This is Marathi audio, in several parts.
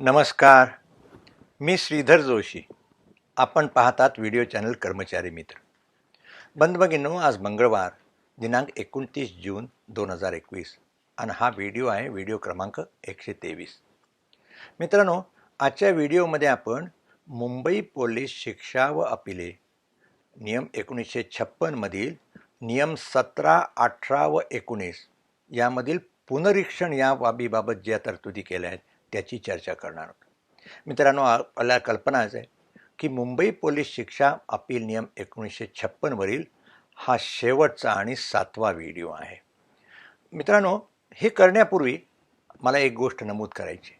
नमस्कार. मी श्रीधर जोशी. आपण पाहतात व्हिडिओ चॅनल कर्मचारी मित्र. बंधभगिनो आज मंगळवार दिनांक एकोणतीस जून दोन हजार एकवीस आणि हा व्हिडिओ आहे व्हिडिओ क्रमांक एकशे तेवीस. मित्रांनो आजच्या व्हिडिओमध्ये आपण मुंबई पोलीस शिक्षा व अपिले नियम एकोणीसशे छप्पनमधील नियम सतरा अठरा व एकोणीस यामधील पुनरीक्षण या बाबीबाबत ज्या तरतुदी केल्या आहेत त्याची चर्चा करणार आहोत मित्रांनो आपल्याला कल्पनाच आहे की मुंबई पोलीस शिक्षा अपील नियम एकोणीसशे छप्पनवरील हा शेवटचा आणि सातवा व्हिडिओ आहे. मित्रांनो हे करण्यापूर्वी मला एक गोष्ट नमूद करायची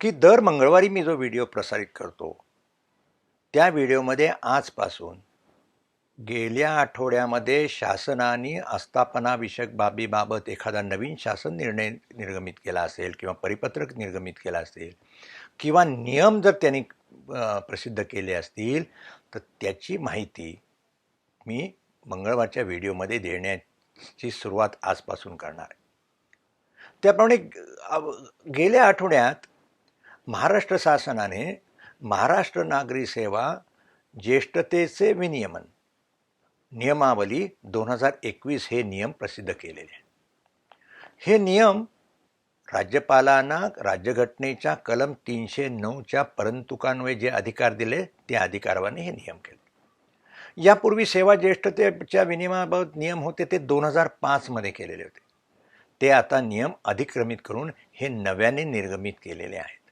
की दर मंगळवारी मी जो व्हिडिओ प्रसारित करतो त्या व्हिडिओमध्ये आजपासून गेल्या आठवड्यामध्ये शासनाने आस्थापनाविषयक बाबीबाबत एखादा नवीन शासन निर्णय निर्गमित केला असेल किंवा परिपत्रक निर्गमित केला असेल किंवा नियम जर त्यांनी प्रसिद्ध केले असतील तर त्याची माहिती मी मंगळवारच्या व्हिडिओमध्ये देण्याची सुरुवात आजपासून करणार आहे. त्याप्रमाणे गेल्या आठवड्यात महाराष्ट्र शासनाने महाराष्ट्र नागरी सेवा ज्येष्ठतेचे विनियमन नियमावली दोन हजार एकवीस हे नियम प्रसिद्ध केलेले हे नियम राज्यपालांना राज्यघटनेच्या कलम तीनशे नऊच्या परंतुकान्वये जे अधिकार दिले त्या अधिकाराने हे नियम केले. यापूर्वी सेवा ज्येष्ठतेच्या विनियमाबाबत नियम होते ते दोन हजार पाचमध्ये केलेले होते. ते आता नियम अधिक्रमित करून हे नव्याने निर्गमित केलेले आहेत.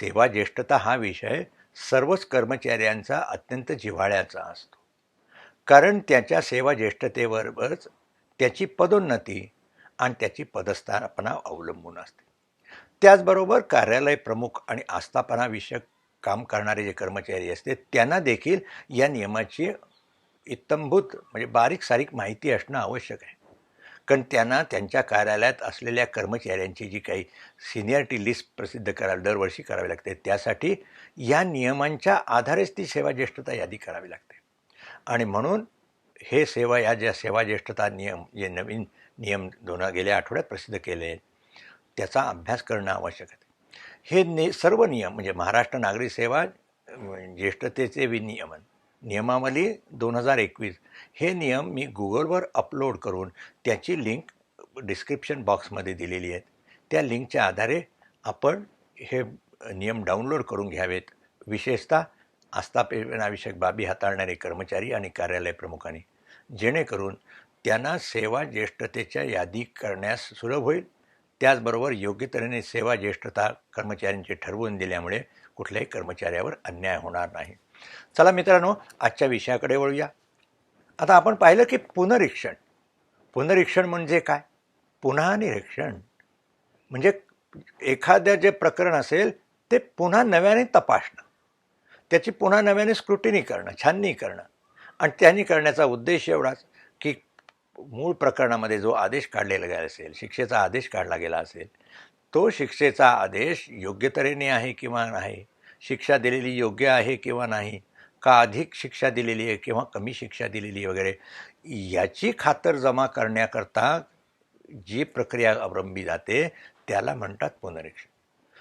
सेवा ज्येष्ठता हा विषय सर्वच कर्मचाऱ्यांचा अत्यंत जिव्हाळ्याचा असतो. कारण त्याच्या सेवा ज्येष्ठतेवरच त्याची पदोन्नती आणि त्याची पदस्थापना अवलंबून असते. त्याचबरोबर कार्यालय प्रमुख आणि आस्थापनाविषयक काम करणारे जे कर्मचारी असते त्यांना देखील या नियमाची इत्तंभूत म्हणजे बारीक सारीक माहिती असणं आवश्यक आहे. कारण त्यांना त्यांच्या कार्यालयात असलेल्या कर्मचाऱ्यांची जी काही सिनियरिटी लिस्ट प्रसिद्ध करावी दरवर्षी करावी लागते त्यासाठी या नियमांच्या आधारेच ती सेवा ज्येष्ठता यादी करावी लागते. आणि म्हणून हे सेवा या ज्या सेवा ज्येष्ठता नियम जे नवीन नियम दोन गेल्या आठवड्यात प्रसिद्ध केले आहेत त्याचा अभ्यास करणं आवश्यक आहे. हे ने सर्व नियम म्हणजे महाराष्ट्र नागरी सेवा ज्येष्ठतेचे विनियमन नियमावली दोन हजार एकवीस हे नियम मी गुगलवर अपलोड करून त्याची लिंक डिस्क्रिप्शन बॉक्समध्ये दिलेली आहेत. त्या लिंकच्या आधारे आपण हे नियम डाउनलोड करून घ्यावेत. विशेषतः आस्थापनाविषयक बाबी हाताळणारे कर्मचारी आणि कार्यालय प्रमुखांनी. जेणेकरून त्यांना सेवा ज्येष्ठतेच्या यादी करण्यास सुलभ होईल. त्याचबरोबर योग्य तऱ्हेने सेवा ज्येष्ठता कर्मचाऱ्यांची ठरवून दिल्यामुळे कुठल्याही कर्मचाऱ्यावर अन्याय होणार नाही. चला मित्रांनो आजच्या विषयाकडे वळूया. आता आपण पाहिलं की पुनरीक्षण. पुनरीक्षण म्हणजे काय? पुन्हा निरीक्षण. म्हणजे एखाद्या जे प्रकरण असेल ते पुन्हा नव्याने तपासणं. त्याची पुन्हा नव्याने स्क्रुटिनी करणं छाननी करणं. आणि त्यांनी करण्याचा उद्देश एवढाच की मूळ प्रकरणामध्ये जो आदेश काढलेला गेला असेल शिक्षेचा आदेश काढला गेला असेल तो शिक्षेचा आदेश योग्य तऱ्हेने आहे किंवा नाही? शिक्षा दिलेली योग्य आहे किंवा नाही? का अधिक शिक्षा दिलेली आहे किंवा कमी शिक्षा दिलेली आहे वगैरे? याची खातर जमा करण्याकरता जी प्रक्रिया अवलंबली जाते त्याला म्हणतात पुनरीक्षण.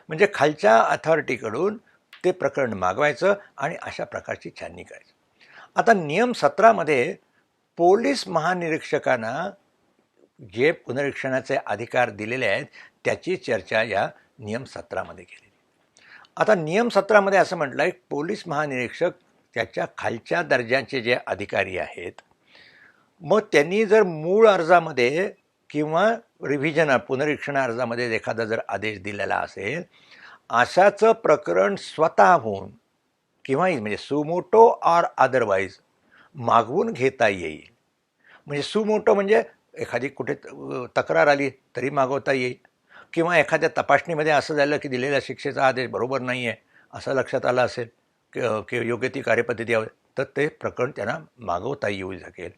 म्हणजे खालच्या अथॉरिटीकडून ते प्रकरण मागवायचं आणि अशा प्रकारची छाननी करायची. आता नियम सतरामध्ये पोलीस महानिरीक्षकांना जे पुनरीक्षणाचे अधिकार दिलेले आहेत त्याची चर्चा या नियम सतरामध्ये केलेली आता नियम सतरामध्ये असं म्हटलं आहे पोलीस महानिरीक्षक त्याच्या खालच्या दर्जाचे जे अधिकारी आहेत मग त्यांनी जर मूळ अर्जामध्ये किंवा रिव्हिजन पुनरीक्षण अर्जामध्ये एखादा जर आदेश दिलेला असेल अशाचं प्रकरण स्वतःहून किंवा म्हणजे सुमोटो ऑर अदरवाईज मागवून घेता येईल. म्हणजे सुमोटो म्हणजे एखादी कुठे तक्रार आली तरी मागवता येईल. किंवा एखाद्या तपासणीमध्ये असं झालं की दिलेल्या शिक्षेचा आदेश बरोबर नाही आहे असं लक्षात आलं असेल की की योग्य ती कार्यपद्धती हवी तर ते प्रकरण त्यांना मागवता येऊ शकेल.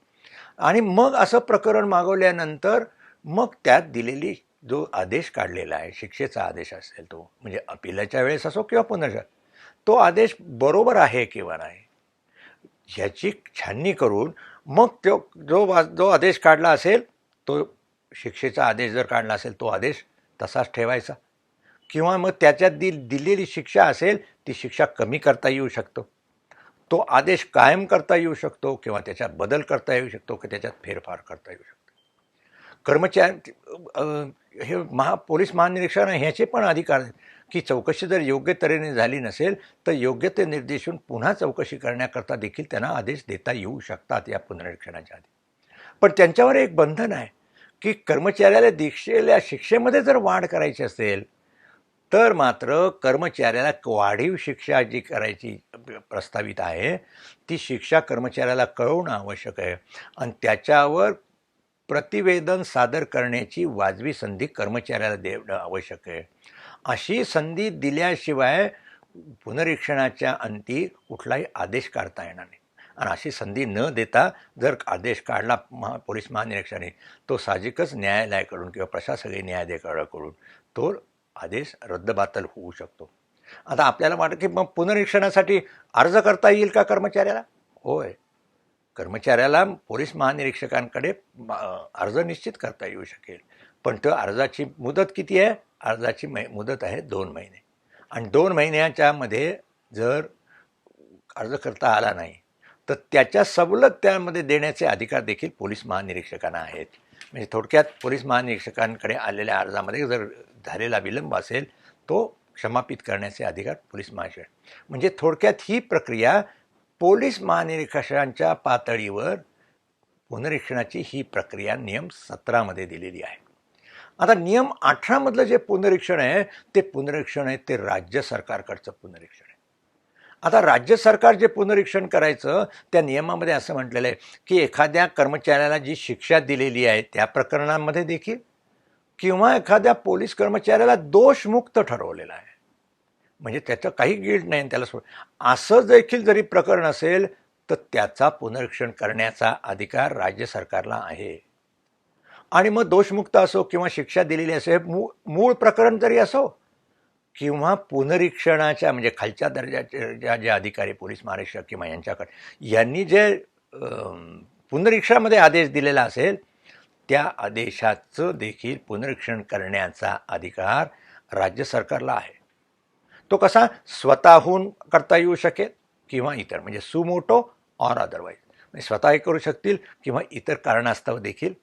आणि मग असं प्रकरण मागवल्यानंतर मग त्यात दिलेली जो आदेश काढलेला आहे शिक्षेचा आदेश असेल तो म्हणजे अपिलाच्या वेळेस असो किंवा पुनर्जा तो आदेश बरोबर आहे किंवा नाही ह्याची छाननी करून मग तो जो जो आदेश काढला असेल तो शिक्षेचा आदेश जर काढला असेल तो आदेश तसाच ठेवायचा. किंवा मग त्याच्यात दि दिलेली शिक्षा असेल ती शिक्षा कमी करता येऊ शकतो. तो आदेश कायम करता येऊ शकतो किंवा त्याच्यात बदल करता येऊ शकतो की त्याच्यात फेरफार करता येऊ शकतो. कर्मचारी हे महा पोलीस महानिरीक्षक ह्याचे पण अधिकार की चौकशी जर योग्य तऱ्हेने झाली नसेल तर योग्य ते निर्देशून पुन्हा चौकशी करण्याकरता देखील त्यांना आदेश देता येऊ शकतात या पुनरीक्षणाच्या आधी. पण त्यांच्यावर एक बंधन आहे की कर्मचाऱ्याला दिलेल्या शिक्षेमध्ये जर वाढ करायची असेल तर मात्र कर्मचाऱ्याला वाढीव शिक्षा जी करायची प्रस्तावित आहे ती शिक्षा कर्मचाऱ्याला कळवणं आवश्यक आहे. आणि त्याच्यावर प्रतिवेदन सादर करण्याची वाजवी संधी कर्मचाऱ्याला देणं आवश्यक आहे. अशी संधी दिल्याशिवाय पुनरीक्षणाच्या अंती कुठलाही आदेश काढता येणार नाही. आणि अशी संधी न देता जर आदेश काढला महा पोलीस महानिरीक्षकाने तो साहजिकच न्यायालयाकडून किंवा प्रशासकीय न्यायालयाकडून तो आदेश रद्दबातल होऊ शकतो. आता आपल्याला वाटतं की मग पुनरीक्षणासाठी अर्ज करता येईल का कर्मचाऱ्याला? होय. कर्मचाऱ्याला पोलीस महानिरीक्षकांकडे अर्ज निश्चित करता येऊ शकेल. पण तो अर्जाची मुदत किती आहे? अर्जाची मै मुदत आहे दोन महिने. आणि दोन महिन्याच्या मध्ये जर अर्ज करता आला नाही तर त्याच्या सवलत त्यामध्ये देण्याचे अधिकार देखील पोलीस महानिरीक्षकांना आहेत. म्हणजे थोडक्यात पोलीस महानिरीक्षकांकडे आलेल्या अर्जामध्ये जर झालेला विलंब असेल तो क्षमापित करण्याचे अधिकार पोलीस महानिरीक्षक म्हणजे थोडक्यात ही प्रक्रिया पोलीस महानिरीक्षकांच्या पातळीवर पुनरीक्षणाची ही प्रक्रिया नियम सतरामध्ये दिलेली आहे. आता नियम अठरामधलं जे पुनरीक्षण आहे ते पुनरीक्षण आहे ते राज्य सरकारकडचं पुनरीक्षण आहे. आता राज्य सरकार जे पुनरीक्षण करायचं त्या नियमामध्ये असं म्हटलेलं आहे की एखाद्या कर्मचाऱ्याला जी शिक्षा दिलेली आहे त्या प्रकरणांमध्ये देखील किंवा एखाद्या पोलीस कर्मचाऱ्याला दोषमुक्त ठरवलेला आहे. म्हणजे त्याचं काही गिल्ट नाही आणि त्याला सोड. असं देखील जरी प्रकरण असेल तर त्याचा पुनरीक्षण करण्याचा अधिकार राज्य सरकारला आहे. आणि मग दोषमुक्त असो किंवा शिक्षा दिलेली असो हे मूळ मूळ प्रकरण जरी असो किंवा पुनरीक्षणाच्या म्हणजे खालच्या दर्जाचे ज्या जे अधिकारी पोलीस महारेक्षक किंवा यांच्याकडे यांनी जे पुनरीक्षणामध्ये आदेश दिलेला असेल त्या आदेशाचं देखील पुनरीक्षण करण्याचा अधिकार राज्य सरकारला आहे. तो कसा? स्वतःहून करता येऊ शकेल किंवा इतर म्हणजे सुमोटो ऑर अदरवाईज म्हणजे स्वतः करू शकतील किंवा इतर कारणास्तव देखील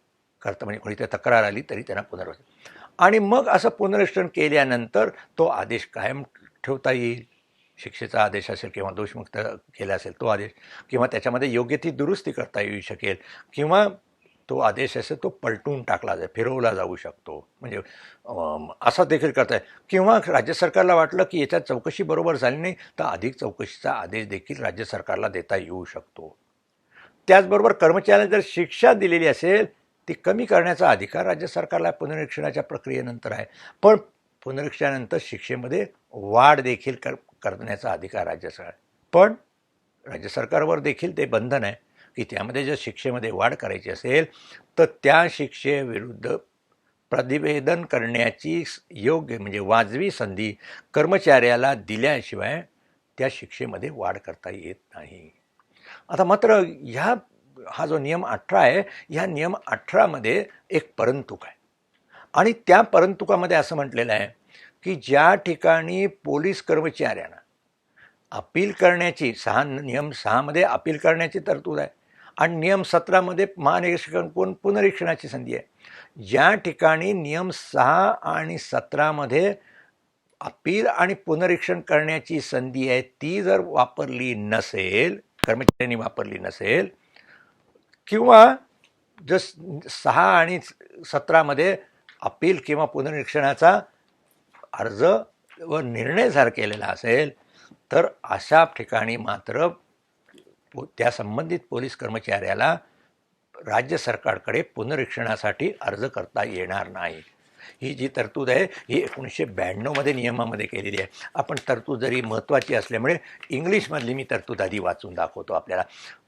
करता म्हणजे कोणी ते तक्रार आली तरी त्यांना पुनर्वसन. आणि मग असं पुनरीक्षण केल्यानंतर तो आदेश कायम ठेवता येईल. शिक्षेचा आदेश असेल किंवा दोषमुक्त केला असेल तो आदेश किंवा त्याच्यामध्ये योग्य ती दुरुस्ती करता येऊ शकेल किंवा तो आदेश असेल तो पलटून टाकला जाईल फिरवला जाऊ शकतो. म्हणजे असा देखील करता येईल. किंवा राज्य सरकारला वाटलं की याच्यात चौकशी बरोबर झाली नाही तर अधिक चौकशीचा आदेश देखील राज्य सरकारला देता येऊ शकतो. त्याचबरोबर कर्मचाऱ्यांना जर शिक्षा दिलेली असेल ती कमी करण्याचा अधिकार राज्य सरकारला पुनरीक्षणाच्या प्रक्रियेनंतर आहे. पण पुनरीक्षणानंतर शिक्षेमध्ये वाढ देखील कर करण्याचा अधिकार राज्य सरकार पण राज्य सरकारवर देखील ते बंधन आहे. की त्यामध्ये जर शिक्षेमध्ये वाढ करायची असेल तर त्या शिक्षेविरुद्ध प्रतिवेदन करण्याची योग्य म्हणजे वाजवी संधी कर्मचाऱ्याला दिल्याशिवाय त्या शिक्षेमध्ये वाढ करता येत नाही. आता मात्र ह्या हा जो नियम अठरा आहे ह्या नियम अठरामध्ये एक परंतुक आहे. आणि त्या परंतुकामध्ये असं म्हटलेलं आहे की ज्या ठिकाणी पोलीस कर्मचाऱ्यांना अपील करण्याची सहा नियम सहामध्ये अपील करण्याची तरतूद आहे आणि नियम सतरामध्ये महानिरीक्षकांकडून पुनरीक्षणाची संधी आहे. ज्या ठिकाणी नियम सहा आणि सतरामध्ये अपील आणि पुनरीक्षण करण्याची संधी आहे ती जर वापरली नसेल कर्मचाऱ्यांनी वापरली नसेल किंवा जस सहा आणि सतरामध्ये अपील किंवा पुनरीक्षणाचा अर्ज व निर्णय जर केलेला असेल तर अशा ठिकाणी मात्र पो- त्या संबंधित पोलीस कर्मचाऱ्याला राज्य सरकारकडे पुनरीक्षणासाठी अर्ज करता येणार नाही. ही जी तरतूद आहे ही एकोणीसशे ब्याण्णवमध्ये नियमामध्ये केलेली आहे. आपण तरतूद जरी महत्त्वाची असल्यामुळे इंग्लिशमधली मी तरतूद आधी वाचून दाखवतो आपल्याला.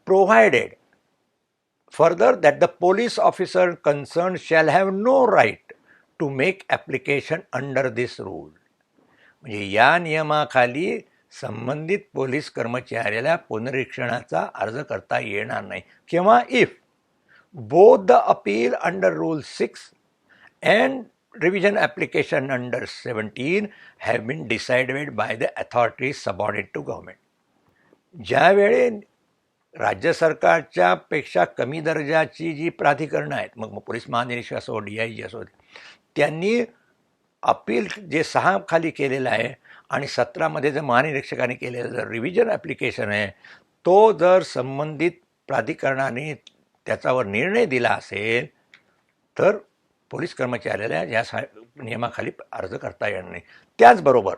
Provided further that the police officer concern shall have no right to make application under this rule म्हणजे या नियमाखाली संबंधित पोलीस कर्मचाऱ्याला पुनरीक्षणाचा अर्ज करता येणार नाही किंवा if both the appeal under rule six and revision application under 17 have been decided by the authorities subordinate to government. ज्यावेळी राज्य सरकारच्या पेक्षा कमी दर्जाची जी प्राधिकरणं आहेत मग मग पोलीस महानिरीक्षक असो डी आय जी असो त्यांनी अपील जे सहा खाली केलेलं आहे आणि सतरामध्ये जर महानिरीक्षकाने केलेलं जर रिव्हिजन ॲप्लिकेशन आहे तो जर संबंधित प्राधिकरणाने त्याच्यावर निर्णय दिला असेल तर पोलीस कर्मचाऱ्याला या सा नियमाखाली अर्ज करता येणार नाही. त्याचबरोबर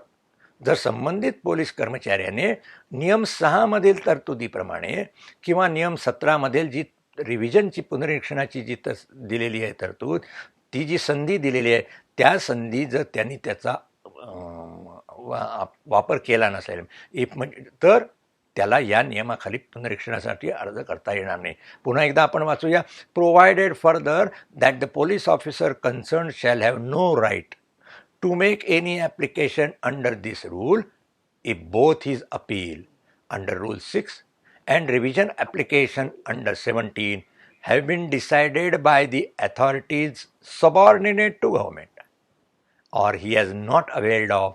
जर संबंधित पोलीस कर्मचाऱ्याने नियम सहामधील तरतुदीप्रमाणे किंवा नियम सतरामधील जी रिव्हिजनची पुनरीक्षणाची जी तस दिलेली आहे तरतूद ती जी संधी दिलेली आहे त्या संधी जर त्यांनी त्याचा वापर केला नसेल. इफ म्हणजे तर त्याला या नियमाखाली पुनरीक्षणासाठी अर्ज करता येणार नाही. पुन्हा एकदा आपण वाचूया. Provided further that the police officer concern shall have no right to make any application under this rule if both his appeal under rule six and revision application under seventeen have been decided by the authorities subordinate to government और he has not availed of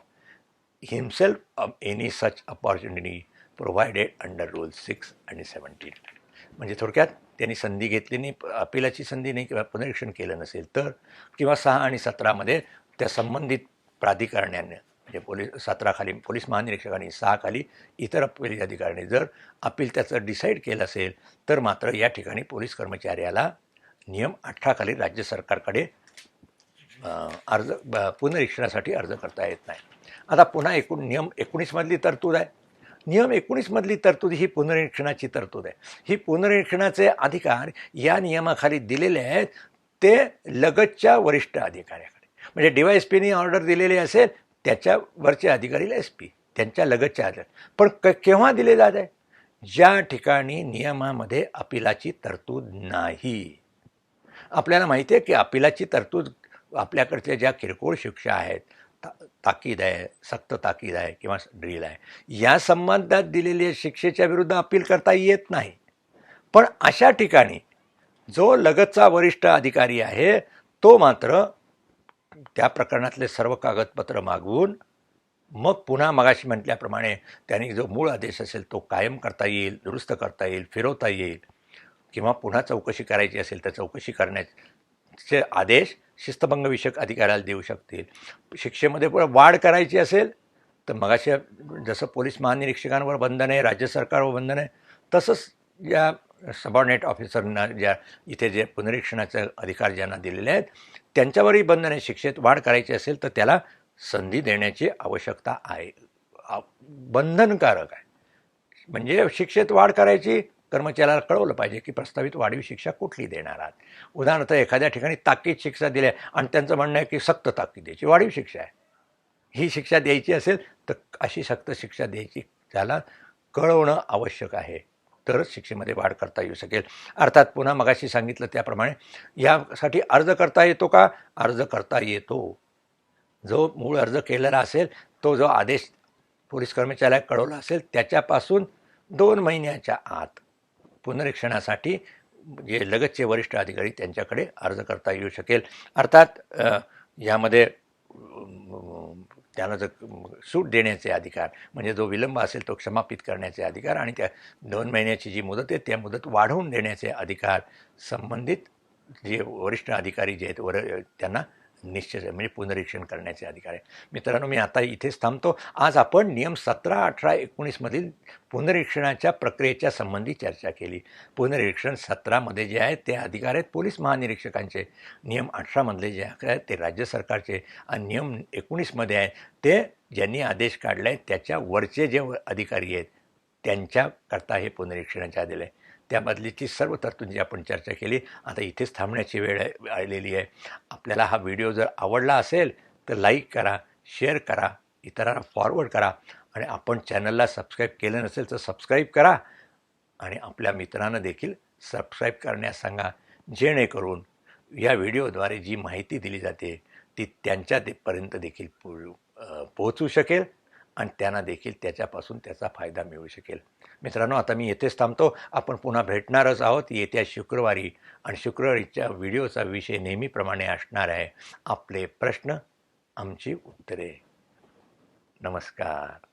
himself of any such opportunity provided under Rule six आणि 17. म्हणजे थोडक्यात त्यांनी संधी घेतली नाही अपिलाची संधी नाही किंवा पुनरीक्षण केलं नसेल तर किंवा सहा आणि सतरामध्ये त्या संबंधित प्राधिकरणाने म्हणजे पोलीस सतराखाली पोलीस महानिरीक्षकांनी सहाखाली इतर पोलीस अधिकाऱ्यांनी जर अपील त्याचं डिसाईड केलं असेल तर मात्र या ठिकाणी पोलीस कर्मचाऱ्याला नियम अठराखाली राज्य सरकारकडे अर्ज ब- पुनरीक्षणासाठी अर्ज करता येत नाही आता पुन्हा एकूण नियम एकोणीसमधली तरतूद आहे. नियम एकोणीसमधली तरतूद ही पुनर्निरीक्षणाची तरतूद आहे. ही पुनर्निरीक्षणाचे अधिकार या नियमाखाली दिलेले आहेत. ते लगतच्या वरिष्ठ अधिकाऱ्याकडे. म्हणजे डी वाय एस पीने ऑर्डर दिलेली असेल त्याच्यावरचे अधिकारी एस पी त्यांच्या लगतच्या आधार पण क केव्हा दिले जात आहे? ज्या ठिकाणी नियमामध्ये अपिलाची तरतूद नाही. आपल्याला माहिती आहे की अपिलाची तरतूद आपल्याकडच्या ज्या किरकोळ शिक्षा आहेत ताकीद आहे सक्त ताकीद आहे किंवा ड्रिल आहे. या संबंधात दिलेल्या शिक्षेच्या विरुद्ध अपील करता येत नाही. पण अशा ठिकाणी जो लगतचा वरिष्ठ अधिकारी आहे तो मात्र त्या प्रकरणातले सर्व कागदपत्र मागवून मग पुन्हा मगाशी म्हटल्याप्रमाणे त्यांनी जो मूळ आदेश असेल तो कायम करता येईल दुरुस्त करता येईल फिरवता येईल किंवा पुन्हा चौकशी करायची असेल तर चौकशी करण्याचे आदेश शिस्तभंगविषयक अधिकाऱ्याला देऊ शकतील. शिक्षेमध्ये पुढे वाढ करायची असेल तर मगाशी जसं पोलीस महानिरीक्षकांवर बंधन आहे राज्य सरकारवर बंधन आहे तसंच या सबॉर्डिनेट ऑफिसरना ज्या इथे जे पुनरीक्षणाचे अधिकार ज्यांना दिलेले आहेत त्यांच्यावरही बंधन आहे. शिक्षेत वाढ करायची असेल तर त्याला संधी देण्याची आवश्यकता आहे. बंधनकारक आहे. म्हणजे शिक्षेत वाढ करायची कर्मचाऱ्याला कळवलं पाहिजे की प्रस्तावित वाढीव शिक्षा कुठली देणार आहात. उदाहरणार्थ एखाद्या ठिकाणी ताकीद शिक्षा दिली आहे आणि त्यांचं म्हणणं आहे की सक्त ताकीदेची वाढीव शिक्षा आहे. ही शिक्षा द्यायची असेल तर अशी सक्त शिक्षा द्यायची त्याला कळवणं आवश्यक आहे. तरच शिक्षेमध्ये वाढ करता येऊ शकेल. अर्थात पुन्हा मगाशी सांगितलं त्याप्रमाणे यासाठी अर्ज करता येतो का? अर्ज करता येतो. जो मूळ अर्ज केलेला असेल तो जो आदेश पोलीस कर्मचाऱ्याला कळवला असेल त्याच्यापासून दोन महिन्याच्या आत पुनरीक्षणासाठी जे लगतचे वरिष्ठ अधिकारी त्यांच्याकडे अर्ज करता येऊ शकेल. अर्थात यामध्ये त्याला त्यांना जर सूट देण्याचे अधिकार म्हणजे जो विलंब असेल तो क्षमापित करण्याचे अधिकार आणि त्या दोन महिन्याची जी मुदत आहे त्या मुदत वाढवून देण्याचे अधिकार संबंधित जे वरिष्ठ अधिकारी जे आहेत वर त्यांना निश्चित आहे. म्हणजे पुनरीक्षण करण्याचे अधिकार आहे. मित्रांनो मी आता इथेच थांबतो. आज आपण नियम सतरा अठरा एकोणीसमधील पुनरीक्षणाच्या प्रक्रियेच्या संबंधी चर्चा केली. पुनरीक्षण सतरामध्ये जे आहेत ते अधिकार आहेत पोलीस महानिरीक्षकांचे. नियम अठरामधले जे आहेत ते राज्य सरकारचे. आणि नियम एकोणीसमध्ये आहे ते ज्यांनी आदेश काढला आहे त्याच्या वरचे जे अधिकारी आहेत त्यांच्याकरता हे पुनरीक्षणाचे आलेलं आहे. त्यामधलीची सर्व तरतुदी आपण चर्चा केली. आता इथेच थांबण्याची वेळ आलेली आहे. आपल्याला हा व्हिडिओ जर आवडला असेल तर लाईक करा शेअर करा इतरांना फॉरवर्ड करा आणि आपण चॅनलला सबस्क्राईब केलं नसेल तर सबस्क्राईब करा आणि आपल्या मित्रांना देखील सबस्क्राईब करण्यास सांगा. जेणेकरून या व्हिडिओद्वारे जी माहिती दिली जाते ती त्यांच्या देपर्यंत देखील पो पोहोचू शकेल. आणि त्यांना देखील त्याच्यापासून त्याचा फायदा मिळू शकेल. मित्रांनो आता मी येथेच थांबतो. आपण पुन्हा भेटणारच आहोत. येत्या शुक्रवारी आणि शुक्रवारीच्या व्हिडिओचा विषय नेहमीप्रमाणे असणार आहे. आपले प्रश्न आमची उत्तरे. नमस्कार.